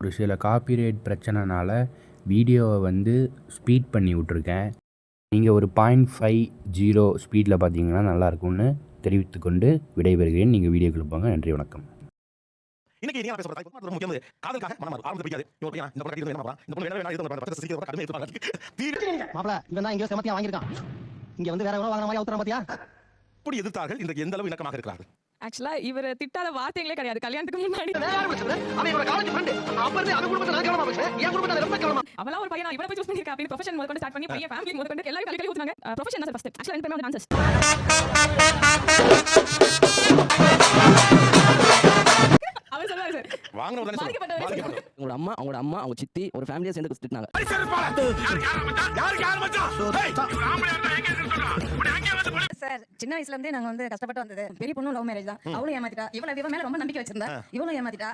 ஒரு சில காப்பிரைட் பிரச்சனைனால வீடியோவை வந்து ஸ்பீட் பண்ணி விட்ருக்கேன் நீங்கள் ஒரு பாயிண்ட் ஃபைவ் ஜீரோ ஸ்பீடில் பார்த்தீங்கன்னா நல்லாயிருக்கும்னு தெரிவித்துக்கொண்டு விடைபெறுகிறேன். நீங்கள் வீடியோக்குள்ள போங்க. நன்றி வணக்கம். இன்னைக்கு நீங்க பேச போறது? ரொம்ப முக்கியம் காதலுக்காக மனம் பிடிக்காது இவன் பையன் இந்த பொண்ணு என்ன இந்த பொண்ணு வேணா சீக்கிரம் எடுத்து இவன் தான் செமத்தியா வாங்கியிருக்கான். இங்க வந்து வேற எவ்வளவு வாங்கின மாதிரி அவுத்துறான் பாத்தியா? எப்படி எதிர்த்தார்கள். இன்றைக்கு எந்த அளவு இணக்கமாக இருக்கிறார்கள்? ஆக்சுவலா இவரை திட்டாத வார்த்தைகளே கிடையாது. கல்யாணத்துக்கு முன்னாடி. அவளா ஒரு பையன்? இவரை போய் சூஸ் பண்ணிருக்கா அப்படின்னு ப்ரொஃபஷன் முதல் கொண்டு ஸ்டார்ட் பண்ணி பையன் ஃபேமிலி முதல் கொண்டு எல்லாரும் கலி கலி ஊத்துனாங்க ப்ரொஃபஷன் தான் ஃபர்ஸ்ட் ஆக்சுவலா ரெண்டு பேரும் டான்சர்ஸ் அவர் சொல்லுவாரு சார் வாங்கின உடனே சொல்லு. பாதிக்கப்பட்டவரே பாதிக்கப்பட்டவர். உங்களோட அம்மா அவங்களோட அம்மா அவங்க சித்தி ஒரு ஃபேமிலியா சேர்ந்து திட்டினாங்க சார் சின்ன வயசுல இருந்தே நாங்க வந்து கஷ்டப்பட்டு வந்தது. பெரிய பொண்ணு லவ் மேரேஜ் தான். அவளும் ஏமாத்திட்டா. இவள இவன் மேல ரொம்ப நம்பிக்கை வச்சிருந்தா. இவளும் ஏமாத்திட்டா.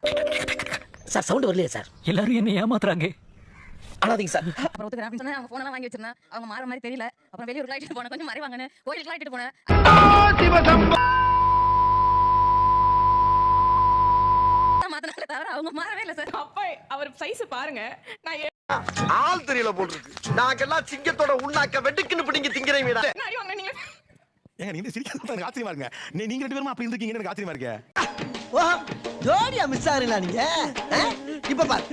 சார் சவுண்ட் வரலையே சார். எல்லாரும் என்ன ஏமாத்துறாங்க. அழாதீங்க சார். அப்புறம் ஒத்துக்கிறேன். அவங்க வாங்கி வச்சிருந்தா. அவங்க மாற மாதிரி தெரியல. அப்புறம் வெளியூர் லாயிட்டு போனேன். கொஞ்சம் மறை வாங்கினேன் கோயிலுக்கு லாயிட்டு போனேன். மாத்தினாலே தவிர அவங்க மாறவே இல்லை சார். அப்ப அவர் சைஸ் பாருங்க. நான் ஆள் தெரியல போட்டுருக்கு நாங்கெல்லாம் சிங்கத்தோட உண்ணாக்க வெட்டுக்குன்னு பிடிங்க திங்கிறீங்கடா என்ன அடி வாங்கினேன் நீங்க ஏங்க நீங்க சிரிக்கிறது எனக்கு ஆச்சரியமா இருங்க நீ நீங்க ரெண்டு பேரும் அப்படி இருந்திருக்கீங்கன்னு எனக்கு ஆச்சரியமா இருக்கே. ஜோடியா மிஸ் ஆகுறீங்களா நீங்க? இப்ப பாரு.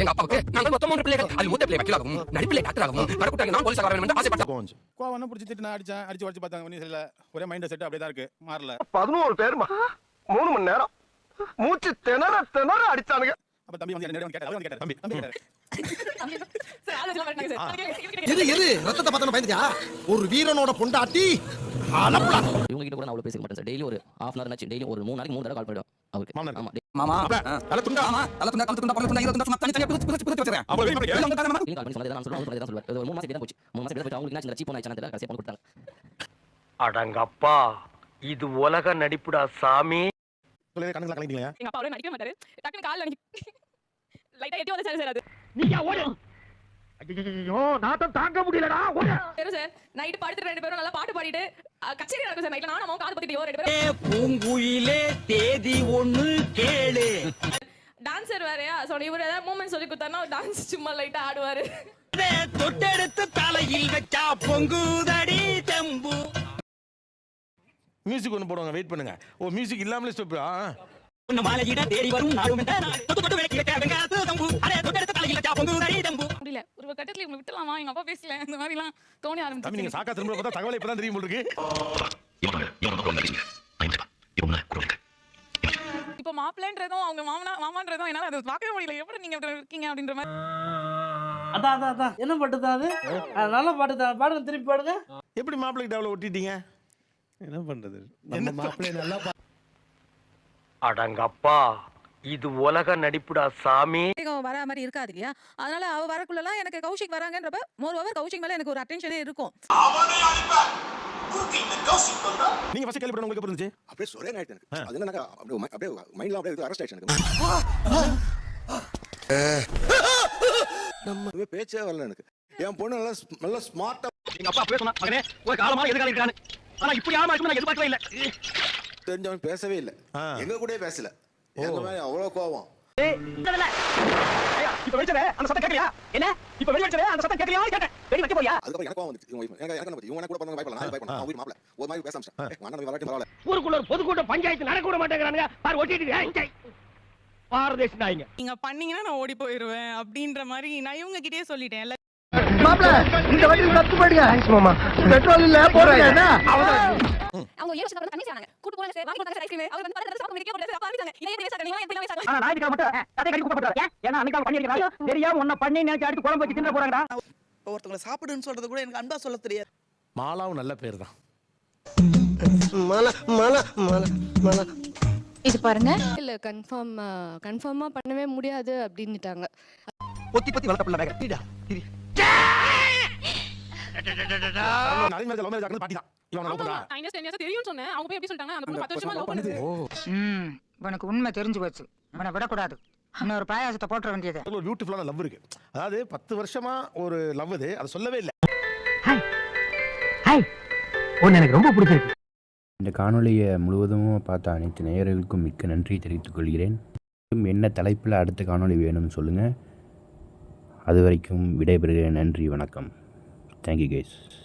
எங்க அப்பாவுக்கு நாங்கள் மொத்தம் மூன்று பிள்ளைகள். அது மூத்த பிள்ளை வக்கீலாகவும் நடிப்பிள்ளை டாக்டராகவும் வரக்கூட்டாங்க நான் போலீஸ் வரணும் என்று ஆசைப்பட்டேன் கொஞ்சம் கோவம் பிடிச்சி திட்டு நான் அடிச்சேன் அடிச்சு உடச்சு பார்த்தாங்க ஒன்றும் சரியில்ல ஒரே மைண்ட் செட் அப்படியே தான் இருக்கு. மாறல. பதினோரு பேருமா? மூணு மணி நேரம். மூச்சு திணற திணற அடிச்சானுங்க. அப்ப தம்பி வந்து என்ன கேட்டாரு? வந்து கேட்டாரு. தம்பி. தம்பி கேட்டாரு. ரத்தத்தை பார்த்தா பயந்துட்டியா? ஒரு வீரனோட பொண்டாட்டி இவங்க கிட்ட கூட நான் அவ்வளவு பேசிக்க மாட்டேன் சார் டெய்லி ஒரு ஹாஃப் அன் ஹவர் டெய்லி ஒரு மூணு நாளைக்கு மூணு தடவை கால் பண்ணிடும் அவருக்கு. ஆமா மாமா. துண்டா? துண்டா துண்டா துண்டா துண்டா தனி தனியா அப்ப கால் பண்ணி சொன்னதை நான் ஒரு மூணு மாசம் இப்படி தான் போச்சு. மூணு மாசம் இப்படி தான் போச்சு. அவங்களுக்கு என்ன சீப் ஆயிடுச்சு தெரியல கடைசியா பொண்ணு கொடுத்தாங்க அடங்கப்பா. இது உலக நடிப்புடா சாமி. சொல்லுங்க, கண்ணுங்களா கலங்கிட்டீங்களா? எங்க அப்பா அவரே நடிக்கவே மாட்டாரு. டக்குனு கால்ல அன்னைக்கு லைட்டா எட்டி வந்துச்சாரு சார் அது. ஐயோ நாத்தம் தாங்க முடியலடா. சார் நைட்டு படுத்துட்டு ரெண்டு பேரும் நல்லா பாட்டு பாடிட்டு கச்சேரி நடக்கும் சார் நைட்ல நானும் காது பத்திட்டு ரெண்டு பேரும். பூங்குயிலே தேதி ஒண்ணு கேளு. டான்சர் வேறயா? ஸோ இவர் ஏதாவது மூமெண்ட் சொல்லி கொடுத்தாருன்னா டான்ஸ் சும்மா லைட்டா ஆடுவாரு. தொட்டெடுத்து தலையில் வச்சா பொங்குதடி தெம்பு. மியூசிக் ஒன்று போடுவாங்க வெயிட் பண்ணுங்க. ஓ மியூசிக் இல்லாமலே ஸ்டெப் உன்ன மாலையிட தேடி வரும் நாடும் என்ற நாள். தொட்டு தொட்டு விளக்கி வைக்க வெங்காயத்து தம்பு அதே தொட்டெடுத்து தலையில் வச்சா பொங்குதடி தெம்பு. முடியல ஒரு கட்டத்துல இவங்க விட்டுலாமா எங்க அப்பா பேசல. இந்த மாதிரி எல்லாம் தோணி தம்பி நீங்க ஆரம்பிச்சு சாக்கா திரும்ப பார்த்தா தகவல் இப்பதான் தெரியும் போல இருக்கு இப்போ மாப்பிள்ளைன்றதும் அவங்க மாமனா மாமான்றதும் என்னால அதை பார்க்கவே முடியல. எப்படி நீங்க இப்படி இருக்கீங்க அப்படின்ற மாதிரி? அதான் அதான் அதான் என்ன பாட்டு தான் அது? அது நல்ல பாட்டு தான் பாடுங்க திருப்பி பாடுங்க. எப்படி மாப்பிள்ளை கிட்ட அவ்வளவு ஒட்டிட்டீங்க? என்ன பண்றது? என்ன மாப்பிள்ளை நல்லா அடங்கப்பா. இது உலக நடிப்புடா சாமி. வர மாதிரி இருக்காது இல்லையா அதனால அவ வரக்குள்ளலாம் எனக்கு கௌஷிக் வராங்கன்றப்ப மோர் ஓவர் கௌஷிக் மேல எனக்கு ஒரு அட்டென்ஷனே இருக்கும். நீங்க ஃபர்ஸ்ட் கேள்விப்பட்ட உங்களுக்கு இருந்துச்சு அப்படியே சொரே ஆயிட்டு எனக்கு. அது என்ன அப்படியே அப்படியே மைண்ட்ல அப்படியே அரெஸ்ட் ஆயிடுச்சு எனக்கு. நம்ம பேச்சே வரல எனக்கு. என் பொண்ணு நல்லா நல்லா ஸ்மார்ட்டா எங்க அப்பா அப்பவே சொன்னா மகனே ஒரு காலமா எதிர்காலம் இருக்கான்னு ஆனா இப்படி ஆமா இருக்கும் நான் எதிர்பார்க்கவே இல்ல. தெரிஞ்சவன் பேசவே இல்ல. எங்க கூட பேசல. எங்க மேல அவ்வளவு கோவம் இப்ப வெளிச்சவே அந்த சத்தம் கேட்கலையா என்ன? இப்ப வெளிய அந்த சத்தம் கேட்கலையா கேட்டேன். வெளிய வைக்க போறியா? அதுக்கப்புறம் எனக்கு கோவம் வந்துச்சு. இவங்க wife- எனக்கு எனக்கு என்ன பத்தி இவங்க கூட நான் அவங்க மாப்பிள ஒரு மாதிரி பேச ஆரம்பிச்சேன் வேண்டாம், நீ விளையாட்டு பரவாயில்ல. ஊருக்குள்ள ஒரு பொதுக்கூட்டம் பஞ்சாயத்து நடக்க விட மாட்டேங்கிறானுங்க. பாரு பாரதேசி நாய்ங்க. நீங்க பண்ணீங்கன்னா நான் ஓடி போயிருவேன் அப்படின்ற மாதிரி நான் இவங்க கிட்டயே சொல்லிட்டேன். மாப்பிள இந்த வண்டி சத்து போடுங்க மாமா. பெட்ரோல் இல்ல போடுங்க அவங்க ஏழு வருஷம் தண்ணி செய்றாங்க கூட்டு போறாங்க சார். வாங்கி கொடுத்தாங்க சார் ஐஸ்கிரீம் அவர் வந்து பல சாப்பிட்டு சார் அப்பா இருக்காங்க இதே இதே சார் நீங்க எப்படி சார் ஆனா ஞாயிற்றுக்கிழமை மட்டும் அதே கடி கூப்பிட்டு ஏன்? ஏன்னா அன்னைக்கு அவன் பண்ணிருக்கான் தெரியாம உன்னை பண்ணி நினைச்சு அடுத்து குழம்பு வச்சு தின்ற போறாங்கடா. ஒருத்தவங்களை சாப்பிடுன்னு சொல்றது கூட எனக்கு அன்பா சொல்ல தெரியாது. மாலாவும் நல்ல பேர் தான். மல மல மல மல. இது பாருங்க. இல்ல கன்ஃபார்ம் கன்ஃபார்மா பண்ணவே முடியாது அப்படின்னுட்டாங்க. பொத்தி பொத்தி வளர்த்த பிள்ளை வேக தீடா லவ் மேரேஜ் பாட்டி தான் இவன் லவ் பண்றா இயர்ஸ் சொன்னேன் அவங்க போய் எப்படி சொல்லிட்டாங்க அந்த பொண்ணு பத்து வருஷமா லவ் பண்ணுது ம் உனக்கு உண்மை தெரிஞ்சு போச்சு அவனை விடக்கூடாது இன்னொரு பாயாசத்தை போட்டுற வேண்டியது ஒரு பியூட்டிஃபுல்லான லவ் இருக்கு அதாவது பத்து வருஷமா ஒரு லவ் இது அதை சொல்லவே இல்லை ஒன்னு எனக்கு ரொம்ப பிடிச்சிருக்கு இந்த காணொளியை முழுவதும் பார்த்த அனைத்து நேயர்களுக்கும் மிக்க நன்றி தெரிவித்துக் கொள்கிறேன் என்ன தலைப்பில் அடுத்த காணொளி வேணும்னு சொல்லுங்கள் அது வரைக்கும் விடைபெறுகிறேன் நன்றி வணக்கம் Thank you guys.